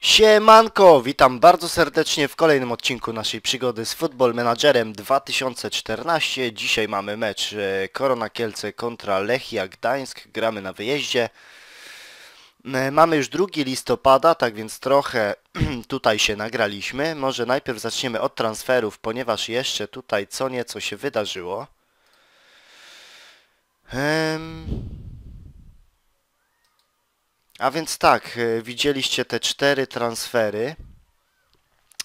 Siemanko, witam bardzo serdecznie w kolejnym odcinku naszej przygody z Football Managerem 2014. Dzisiaj mamy mecz e, Korona Kielce kontra Lechia Gdańsk, gramy na wyjeździe. E, Mamy już 2 listopada, tak więc trochę tutaj się nagraliśmy. Może najpierw zaczniemy od transferów, ponieważ jeszcze tutaj co nieco się wydarzyło. Em, a więc tak, e, widzieliście te cztery transfery.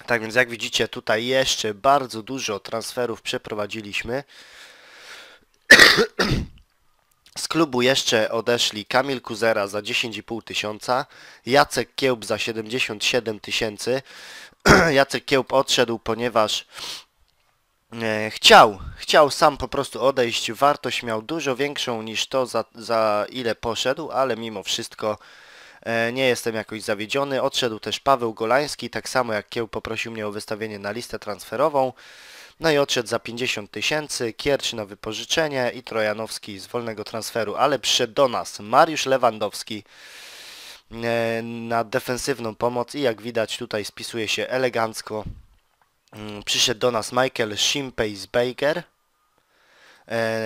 Tak więc jak widzicie tutaj jeszcze bardzo dużo transferów przeprowadziliśmy. Z klubu jeszcze odeszli Kamil Kuzera za 10,5 tysiąca, Jacek Kiełb za 77 tysięcy. Jacek Kiełb odszedł, ponieważ e, chciał, chciał sam po prostu odejść. Wartość miał dużo większą niż to, za, za ile poszedł, ale mimo wszystko nie jestem jakoś zawiedziony. Odszedł też Paweł Golański, tak samo jak Kieł poprosił mnie o wystawienie na listę transferową. No i odszedł za 50 tysięcy, Kiercz na wypożyczenie i Trojanowski z wolnego transferu, ale przyszedł do nas Mariusz Lewandowski e, na defensywną pomoc i jak widać tutaj spisuje się elegancko. Mm, Przyszedł do nas Michael Schimpejsbaker. E,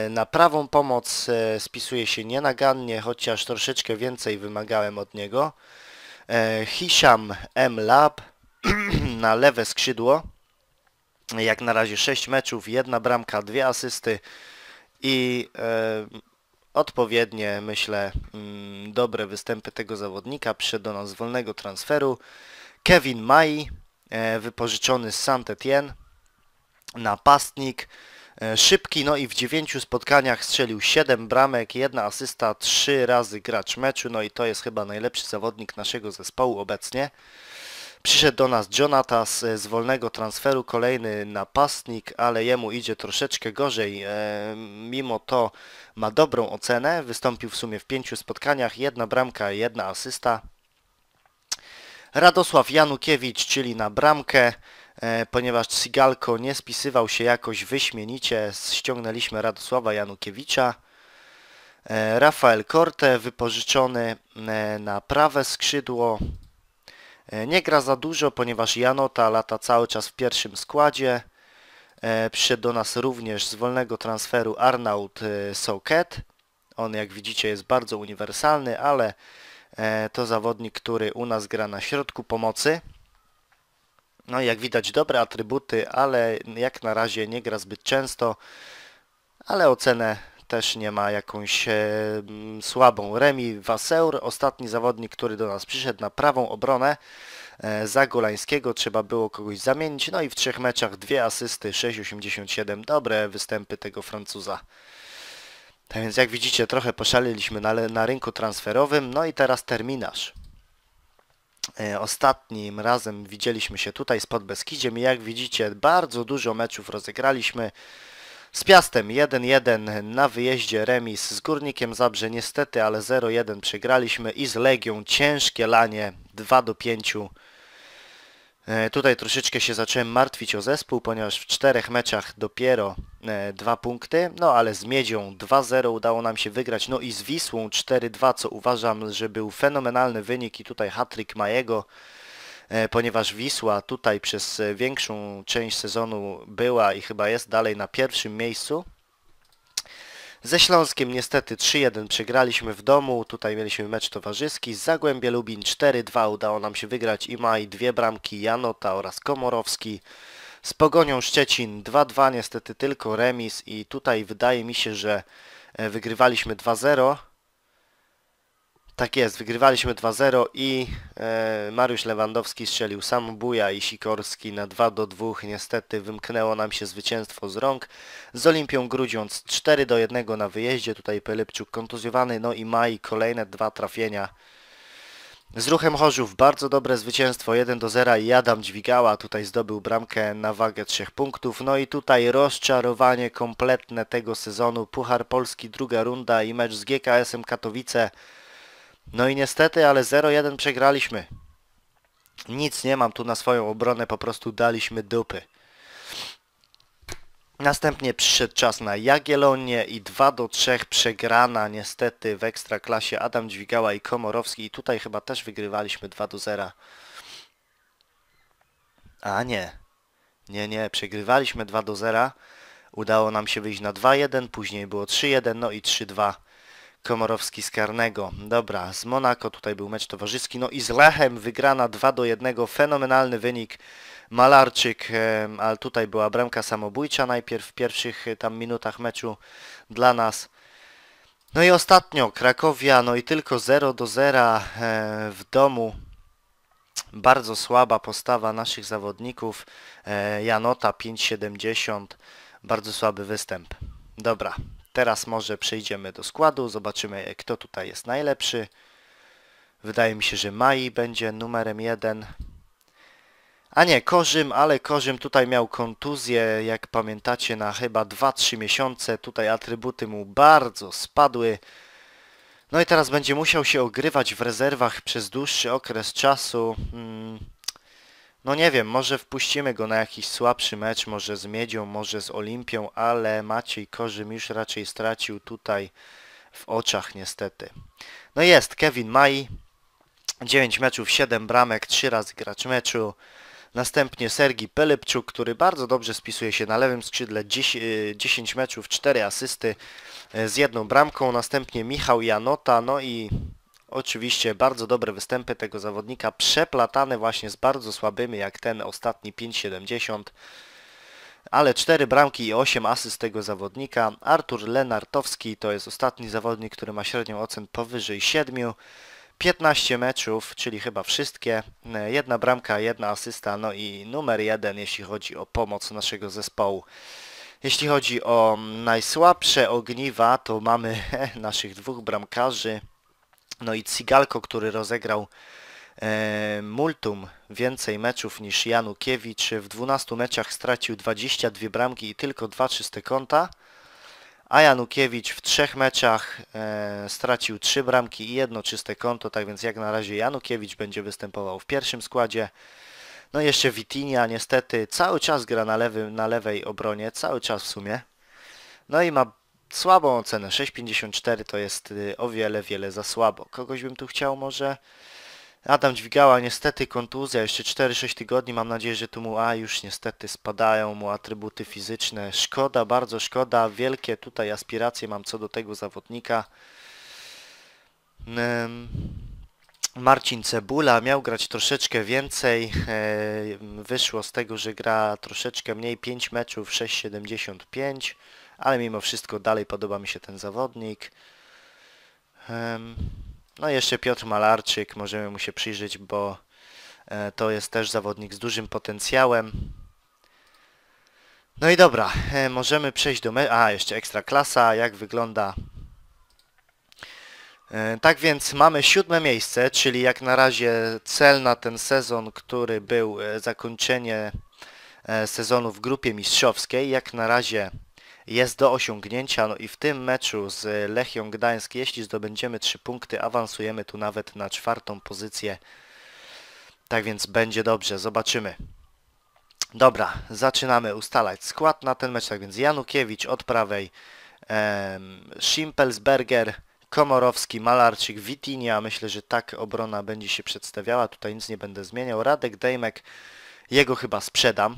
Na prawą pomoc e, spisuje się nienagannie, chociaż troszeczkę więcej wymagałem od niego. E, Hisham M. Lab na lewe skrzydło. Jak na razie 6 meczów, jedna bramka, dwie asysty i e, odpowiednie, myślę, mm, dobre występy tego zawodnika. Przyszedł do nas z wolnego transferu. Kevin Mai, e, wypożyczony z Saint-Étienne, napastnik, e, szybki, no i w 9 spotkaniach strzelił 7 bramek, jedna asysta, 3 razy gracz meczu, no i to jest chyba najlepszy zawodnik naszego zespołu obecnie. Przyszedł do nas Jonatas e, z wolnego transferu, kolejny napastnik, ale jemu idzie troszeczkę gorzej. E, mimo to ma dobrą ocenę, wystąpił w sumie w pięciu spotkaniach, jedna bramka, jedna asysta. Radosław Janukiewicz, czyli na bramkę, e, ponieważ Cygalko nie spisywał się jakoś wyśmienicie, ściągnęliśmy Radosława Janukiewicza. E, Rafael Korte, wypożyczony e, na prawe skrzydło, E, Nie gra za dużo, ponieważ Janota lata cały czas w pierwszym składzie. E, Przyszedł do nas również z wolnego transferu Arnaud e, Souket. On jak widzicie jest bardzo uniwersalny, ale e, to zawodnik, który u nas gra na środku pomocy. No jak widać dobre atrybuty, ale jak na razie nie gra zbyt często, ale ocenę też nie ma jakąś e, mm, słabą. Remi Waseur, ostatni zawodnik, który do nas przyszedł na prawą obronę e, za Golańskiego, trzeba było kogoś zamienić. No i w trzech meczach dwie asysty, 6,87. Dobre występy tego Francuza. Tak więc jak widzicie trochę poszaleliśmy na, na rynku transferowym. No i teraz terminarz. E, Ostatnim razem widzieliśmy się tutaj z Podbeskidziem i jak widzicie bardzo dużo meczów rozegraliśmy. Z Piastem 1-1 na wyjeździe remis, z Górnikiem Zabrze niestety, ale 0-1 przegraliśmy i z Legią ciężkie lanie 2-5. E, Tutaj troszeczkę się zacząłem martwić o zespół, ponieważ w czterech meczach dopiero e, dwa punkty, no ale z Miedzią 2-0 udało nam się wygrać, no i z Wisłą 4-2, co uważam, że był fenomenalny wynik i tutaj hat-trick Majego, e, ponieważ Wisła tutaj przez większą część sezonu była i chyba jest dalej na pierwszym miejscu. Ze Śląskiem niestety 3-1 przegraliśmy w domu, tutaj mieliśmy mecz towarzyski, z Zagłębie Lubin 4-2 udało nam się wygrać i Maj, dwie bramki Janota oraz Komorowski. Z Pogonią Szczecin 2-2 niestety tylko remis i tutaj wydaje mi się, że e, wygrywaliśmy 2-0. Tak jest, wygrywaliśmy 2-0 i e, Mariusz Lewandowski strzelił samobuja i Sikorski na 2 do 2. Niestety wymknęło nam się zwycięstwo z rąk. Z Olimpią Grudziądz 4 do 1 na wyjeździe. Tutaj Pylypczuk kontuzjowany, no i Maj kolejne dwa trafienia. Z Ruchem Chorzów bardzo dobre zwycięstwo 1 do 0 i Adam Dźwigała tutaj zdobył bramkę na wagę 3 punktów. No i tutaj rozczarowanie kompletne tego sezonu. Puchar Polski druga runda i mecz z GKS-em Katowice. No i niestety, ale 0-1 przegraliśmy. Nic nie mam tu na swoją obronę, po prostu daliśmy dupy. Następnie przyszedł czas na Jagiellonię i 2 do 3 przegrana niestety w Ekstraklasie Adam Dźwigała i Komorowski i tutaj chyba też wygrywaliśmy 2 do 0. A nie. Nie, nie, przegrywaliśmy 2 do 0. Udało nam się wyjść na 2-1, później było 3-1, no i 3-2. Komorowski z karnego. Dobra, z Monako tutaj był mecz towarzyski, no i z Lechem wygrana 2 do 1, fenomenalny wynik. Malarczyk, ale tutaj była bramka samobójcza najpierw w pierwszych e, tam minutach meczu dla nas. No i ostatnio Krakowia, no i tylko 0 do 0 e, w domu. Bardzo słaba postawa naszych zawodników. E, Janota 5,70. Bardzo słaby występ. Dobra, teraz może przejdziemy do składu. Zobaczymy kto tutaj jest najlepszy. Wydaje mi się, że Mai będzie numerem 1. A nie, Korzym, ale Korzym tutaj miał kontuzję, jak pamiętacie, na chyba 2-3 miesiące. Tutaj atrybuty mu bardzo spadły. No i teraz będzie musiał się ogrywać w rezerwach przez dłuższy okres czasu. Mm, No nie wiem, może wpuścimy go na jakiś słabszy mecz, może z Miedzią, może z Olimpią, ale Maciej Korzym już raczej stracił tutaj w oczach niestety. No jest, Kevin Mai, 9 meczów, 7 bramek, 3 razy gracz meczu. Następnie Sergi Pelepczuk, który bardzo dobrze spisuje się na lewym skrzydle, 10, y, 10 meczów, 4 asysty y, z jedną bramką. Następnie Michał Janota, no i oczywiście bardzo dobre występy tego zawodnika, przeplatane właśnie z bardzo słabymi, jak ten ostatni 5,70. Ale 4 bramki i 8 asyst tego zawodnika. Artur Lenartowski to jest ostatni zawodnik, który ma średnią ocen powyżej 7. 15 meczów, czyli chyba wszystkie, jedna bramka, jedna asysta, no i numer jeden, jeśli chodzi o pomoc naszego zespołu. Jeśli chodzi o najsłabsze ogniwa, to mamy naszych dwóch bramkarzy, no i Cigalko, który rozegrał e, multum więcej meczów niż Janukiewicz. W 12 meczach stracił 22 bramki i tylko dwa czyste konta a Janukiewicz w trzech meczach e, stracił trzy bramki i jedno czyste konto, tak więc jak na razie Janukiewicz będzie występował w pierwszym składzie. No i jeszcze Witinia niestety cały czas gra na, na lewej obronie, cały czas w sumie. No i ma słabą ocenę, 6,54 to jest y, o wiele, wiele za słabo. Kogoś bym tu chciał może... Adam Dźwigała, niestety kontuzja, jeszcze 4-6 tygodni, mam nadzieję, że tu mu, a już niestety spadają mu atrybuty fizyczne. Szkoda, bardzo szkoda, wielkie tutaj aspiracje mam co do tego zawodnika. Marcin Cebula miał grać troszeczkę więcej, e, wyszło z tego, że gra troszeczkę mniej, 5 meczów, 6,75, ale mimo wszystko dalej podoba mi się ten zawodnik. No i jeszcze Piotr Malarczyk, możemy mu się przyjrzeć, bo e, to jest też zawodnik z dużym potencjałem. No i dobra, e, możemy przejść do... Me A, jeszcze ekstra klasa, jak wygląda... E, Tak więc mamy siódme miejsce, czyli jak na razie cel na ten sezon, który był zakończenie sezonu w grupie mistrzowskiej, jak na razie jest do osiągnięcia, no i w tym meczu z Lechią Gdańsk, jeśli zdobędziemy 3 punkty, awansujemy tu nawet na czwartą pozycję. Tak więc będzie dobrze, zobaczymy. Dobra, zaczynamy ustalać skład na ten mecz, tak więc Janukiewicz od prawej, em, Schimpelsberger, Komorowski, Malarczyk, Witinia, myślę, że tak obrona będzie się przedstawiała, tutaj nic nie będę zmieniał, Radek Dejmek, jego chyba sprzedam,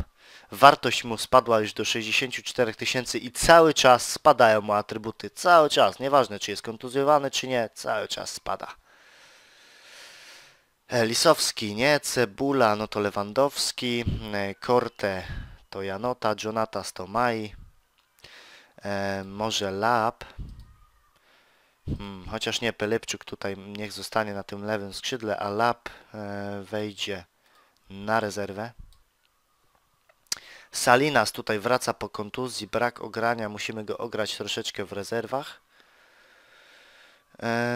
wartość mu spadła już do 64 tysięcy i cały czas spadają mu atrybuty, cały czas, nieważne czy jest kontuzjowany czy nie, cały czas spada. E, Lisowski, nie, Cebula, no to Lewandowski, e, Korte to Janota, Jonatas to Mai, e, może Lab, hmm, chociaż nie, Pelepczuk tutaj niech zostanie na tym lewym skrzydle, a Lab e, wejdzie na rezerwę. Salinas tutaj wraca po kontuzji, brak ogrania, musimy go ograć troszeczkę w rezerwach.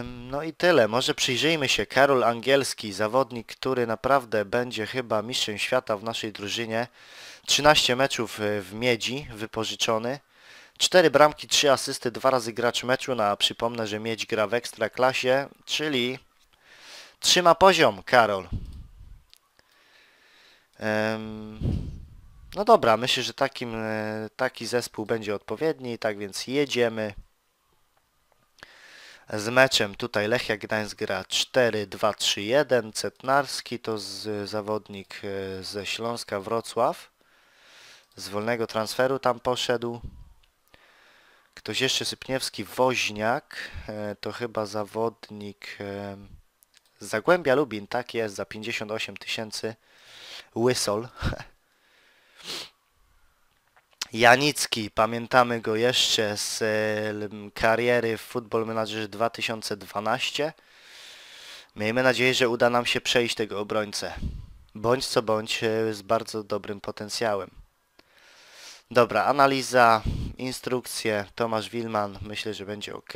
No i tyle, może przyjrzyjmy się. Karol Angielski, zawodnik, który naprawdę będzie chyba mistrzem świata w naszej drużynie. 13 meczów e, w Miedzi, wypożyczony. 4 bramki, 3 asysty, 2 razy gracz meczu, no a przypomnę, że Miedź gra w Ekstraklasie, czyli trzyma poziom Karol. Em, no dobra, myślę, że takim, e, taki zespół będzie odpowiedni, tak więc jedziemy. z meczem. Tutaj Lechia Gdańsk gra 4-2-3-1. Cetnarski to z, zawodnik e, ze Śląska Wrocław. Z wolnego transferu tam poszedł. Ktoś jeszcze Sypniewski Woźniak. E, to chyba zawodnik z Zagłębia Lubin. Tak jest, za 58 tysięcy. Łysol. Janicki, pamiętamy go jeszcze z kariery w Football Manager 2012. Miejmy nadzieję, że uda nam się przejść tego obrońcę. Bądź co bądź e, z bardzo dobrym potencjałem. Dobra, analiza, instrukcje, Tomasz Wilman, myślę, że będzie ok.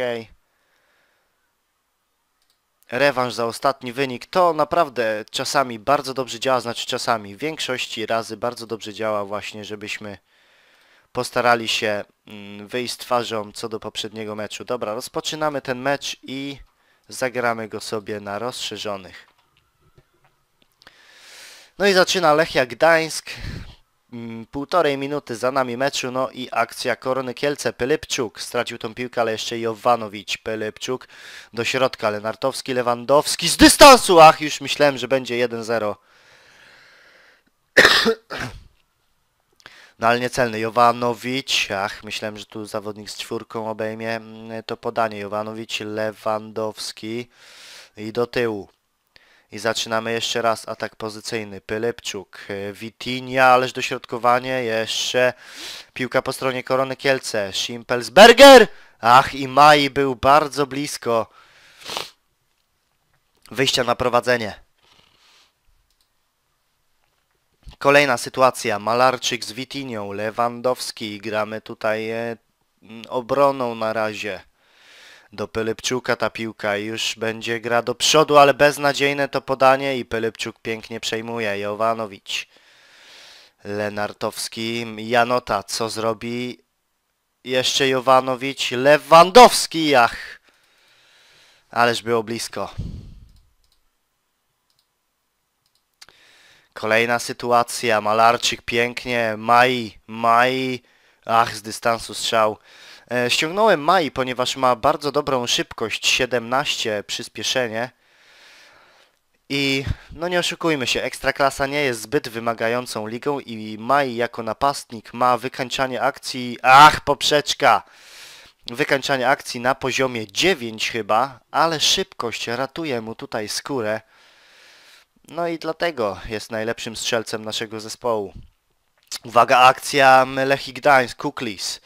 Rewanż za ostatni wynik, to naprawdę czasami bardzo dobrze działa, znaczy czasami, w większości razy bardzo dobrze działa właśnie, żebyśmy postarali się mm, wyjść twarzą co do poprzedniego meczu. Dobra, rozpoczynamy ten mecz i zagramy go sobie na rozszerzonych. No i zaczyna Lechia Gdańsk. Mm, Półtorej minuty za nami meczu, no i akcja Korony Kielce. Pylypczuk stracił tą piłkę, ale jeszcze Jovanowicz. Pylypczuk do środka, Lenartowski, Lewandowski z dystansu! Ach, już myślałem, że będzie 1-0. No ale niecelny. Jovanowicz. Ach, myślałem, że tu zawodnik z czwórką obejmie mm, to podanie. Jovanowicz, Lewandowski i do tyłu. I zaczynamy jeszcze raz atak pozycyjny. Pylepczuk, e, Witinia, ależ dośrodkowanie, jeszcze piłka po stronie Korony Kielce. Schimpelsberger! Ach, i Mai był bardzo blisko wyjścia na prowadzenie. Kolejna sytuacja. Malarczyk z Witinią, Lewandowski. Gramy tutaj e, obroną na razie. Do Pylypczuka ta piłka już będzie gra do przodu, ale beznadziejne to podanie i Pylypczuk pięknie przejmuje. Jovanowicz. Lenartowski. Janota co zrobi? Jeszcze Jovanowicz. Lewandowski. Ach. Ależ było blisko. Kolejna sytuacja. Malarczyk pięknie. Mai. Mai. Ach, z dystansu strzał. E, ściągnąłem Mai, ponieważ ma bardzo dobrą szybkość. 17 przyspieszenie. I no nie oszukujmy się, Ekstraklasa nie jest zbyt wymagającą ligą i Mai jako napastnik ma wykańczanie akcji... Ach, poprzeczka! Wykańczanie akcji na poziomie 9 chyba, ale szybkość ratuje mu tutaj skórę. No i dlatego jest najlepszym strzelcem naszego zespołu. Uwaga, akcja Lechii Gdańsk, Kuklis.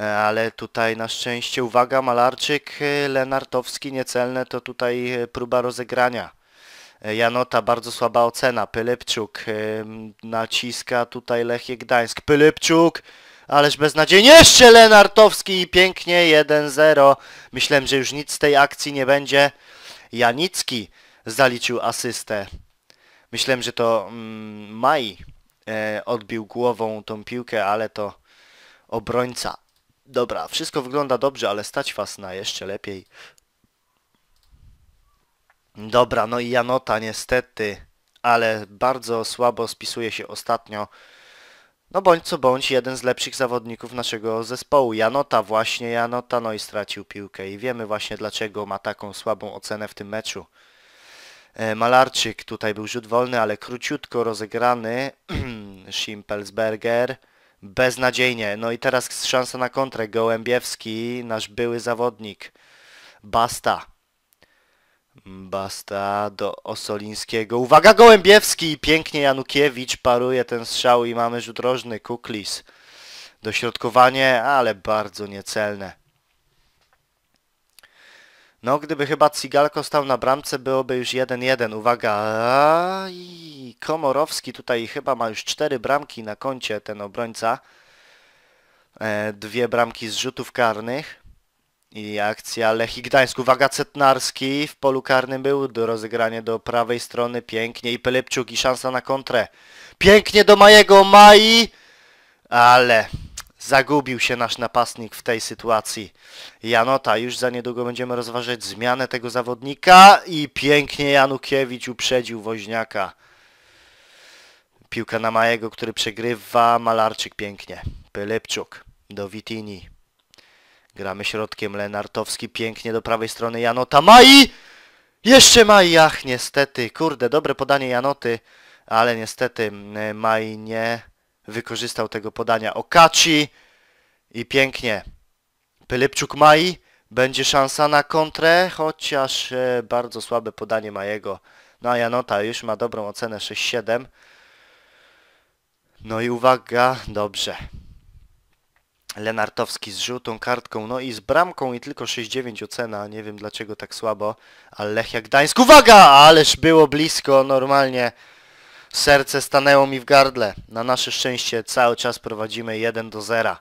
E, Ale tutaj na szczęście, uwaga, Malarczyk, e, Lenartowski, niecelne, to tutaj e, próba rozegrania. Janota, bardzo słaba ocena. Pylypczuk m, naciska tutaj Lechie Gdańsk. Pylypczuk, ależ beznadziejnie. Jeszcze Lenartowski i pięknie 1-0. Myślałem, że już nic z tej akcji nie będzie. Janicki zaliczył asystę. Myślałem, że to mm, Maj odbił głową tą piłkę, ale to obrońca. Dobra, wszystko wygląda dobrze, ale stać was na jeszcze lepiej. Dobra, no i Janota niestety, ale bardzo słabo spisuje się ostatnio. No bądź co bądź, jeden z lepszych zawodników naszego zespołu. Janota właśnie, Janota, no i stracił piłkę i wiemy właśnie dlaczego ma taką słabą ocenę w tym meczu. E, Malarczyk, tutaj był rzut wolny, ale króciutko rozegrany. Schimpelsberger. Beznadziejnie. No i teraz szansa na kontrę. Gołębiewski, nasz były zawodnik. Basta. Basta do Osolińskiego. Uwaga, Gołębiewski! Pięknie Janukiewicz paruje ten strzał i mamy rzut rożny. Kuklis. Dośrodkowanie, ale bardzo niecelne. No, gdyby chyba Cigalko stał na bramce, byłoby już 1-1. Uwaga. Aj, Komorowski tutaj chyba ma już 4 bramki na koncie, ten obrońca. E, dwie bramki z rzutów karnych. I akcja Lechii Gdańsk. Uwaga, Cetnarski w polu karnym był. Do rozegrania do prawej strony. Pięknie. I Pylypczuk i szansa na kontrę. Pięknie do Majego. Mai! Ale zagubił się nasz napastnik w tej sytuacji. Janota, już za niedługo będziemy rozważać zmianę tego zawodnika i pięknie Janukiewicz uprzedził Woźniaka. Piłka na Majego, który przegrywa, Malarczyk pięknie. Pylypczuk do Witini. Gramy środkiem Lenartowski, pięknie do prawej strony Janota. Mai! Jeszcze Mai, ach niestety, kurde, dobre podanie Janoty, ale niestety mm, Mai nie wykorzystał tego podania. Okaci i pięknie. Pylypczuk Mai, będzie szansa na kontrę, chociaż e, bardzo słabe podanie Majego. No a Janota już ma dobrą ocenę 6-7. No i uwaga, dobrze. Lenartowski z żółtą kartką, no i z bramką i tylko 6-9 ocena, nie wiem dlaczego tak słabo, ale Lechia Gdańsk, uwaga! Ależ było blisko, normalnie serce stanęło mi w gardle. Na nasze szczęście cały czas prowadzimy 1 do 0.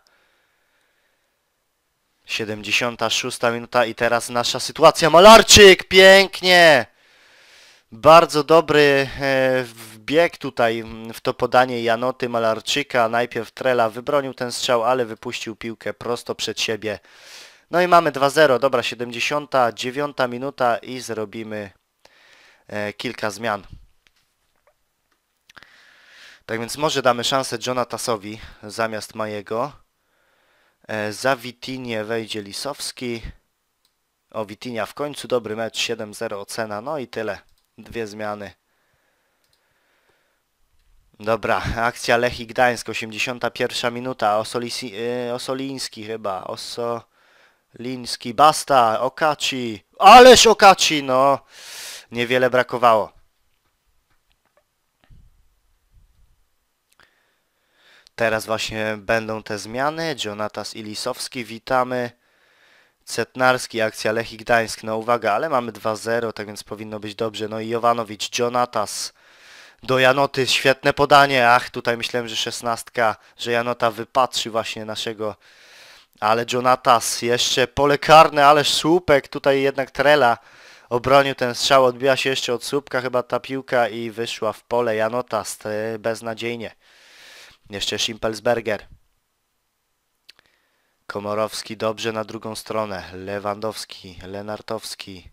76 minuta i teraz nasza sytuacja. Malarczyk, pięknie! Bardzo dobry e, wbieg tutaj w to podanie Janoty Malarczyka. Najpierw Trela wybronił ten strzał, ale wypuścił piłkę prosto przed siebie. No i mamy 2-0. Dobra, 79 minuta i zrobimy e, kilka zmian. Tak więc może damy szansę Jonatasowi zamiast Majego. E, za Witinię wejdzie Lisowski. O, Witinia w końcu dobry mecz, 7-0 ocena, no i tyle. Dwie zmiany. Dobra, akcja Lechii Gdańsk, 81 minuta, Osolisi, yy, Osoliński chyba, Osoliński, Basta, Okaci, ależ Okaci, no, niewiele brakowało. Teraz właśnie będą te zmiany, Jonatas i Lisowski, witamy. Cetnarski, akcja Lechii Gdańsk, no uwaga, ale mamy 2-0, tak więc powinno być dobrze. No i Jovanowicz, Jonatas, do Janoty, świetne podanie, ach, tutaj myślałem, że szesnastka, że Janota wypatrzy właśnie naszego, ale Jonatas, jeszcze pole karne, ależ słupek, tutaj jednak Trela obronił ten strzał, odbiła się jeszcze od słupka chyba ta piłka i wyszła w pole Janotas, beznadziejnie. Jeszcze Schimpelsberger. Komorowski dobrze na drugą stronę. Lewandowski, Lenartowski.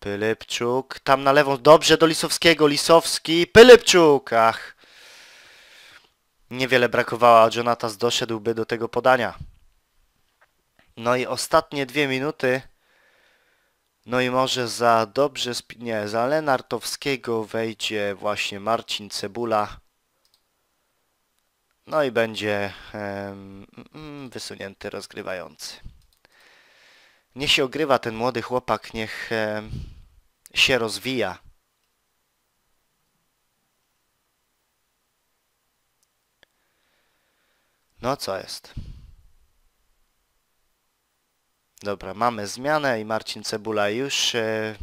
Pylypczuk. Tam na lewą. Dobrze do Lisowskiego. Lisowski. Pylypczuk. Ach. Niewiele brakowało, a Jonatas doszedłby do tego podania. No i ostatnie dwie minuty. No i może za dobrze... Nie, za Lenartowskiego wejdzie właśnie Marcin Cebula. No i będzie um, wysunięty rozgrywający. Niech się ogrywa ten młody chłopak, niech um, się rozwija. No co jest? Dobra, mamy zmianę i Marcin Cebula już e,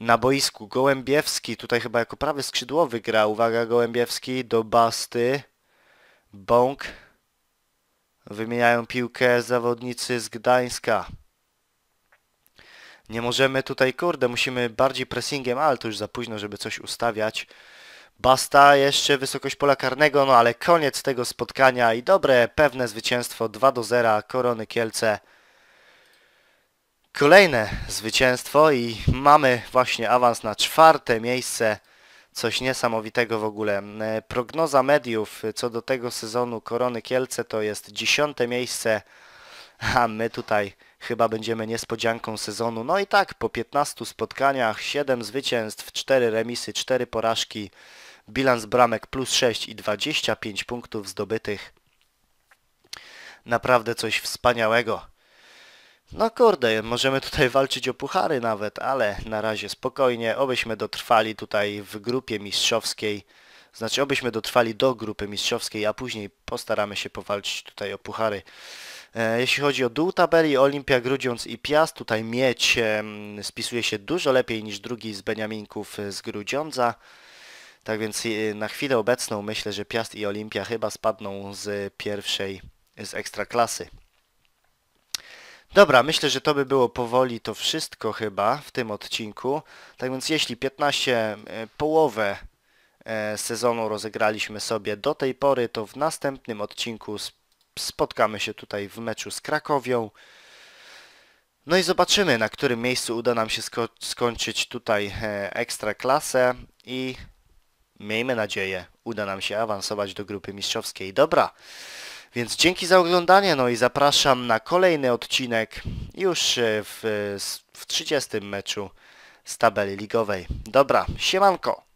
na boisku. Gołębiewski, tutaj chyba jako prawy skrzydłowy gra. Uwaga, Gołębiewski do Basty. Bąk. Wymieniają piłkę zawodnicy z Gdańska. Nie możemy tutaj, kurde, musimy bardziej pressingiem, ale to już za późno, żeby coś ustawiać. Basta, jeszcze wysokość pola karnego, no ale koniec tego spotkania i dobre, pewne zwycięstwo 2 do 0 Korony Kielce. Kolejne zwycięstwo i mamy właśnie awans na czwarte miejsce coś niesamowitego w ogóle. E, prognoza mediów co do tego sezonu Korony Kielce to jest dziesiąte miejsce, a my tutaj chyba będziemy niespodzianką sezonu. No i tak, po 15 spotkaniach, 7 zwycięstw, 4 remisy, 4 porażki, bilans bramek plus 6 i 25 punktów zdobytych. Naprawdę coś wspaniałego. No kurde, możemy tutaj walczyć o puchary nawet, ale na razie spokojnie, obyśmy dotrwali tutaj w grupie mistrzowskiej, znaczy obyśmy dotrwali do grupy mistrzowskiej, a później postaramy się powalczyć tutaj o puchary. E, jeśli chodzi o dół tabeli, Olimpia Grudziądz i Piast, tutaj Mieć spisuje się dużo lepiej niż drugi z Beniaminków z Grudziądza. Tak więc e, na chwilę obecną myślę, że Piast i Olimpia chyba spadną z pierwszej, z ekstraklasy. Dobra, myślę, że to by było powoli to wszystko chyba w tym odcinku. Tak więc jeśli 15 e, połowę e, sezonu rozegraliśmy sobie do tej pory, to w następnym odcinku spotkamy się tutaj w meczu z Krakowią. No i zobaczymy, na którym miejscu uda nam się sko skończyć tutaj e, ekstra klasę i miejmy nadzieję, uda nam się awansować do grupy mistrzowskiej. Dobra, Więc dzięki za oglądanie, no i zapraszam na kolejny odcinek już e, w, w 30 meczu z tabeli ligowej. Dobra, siemanko!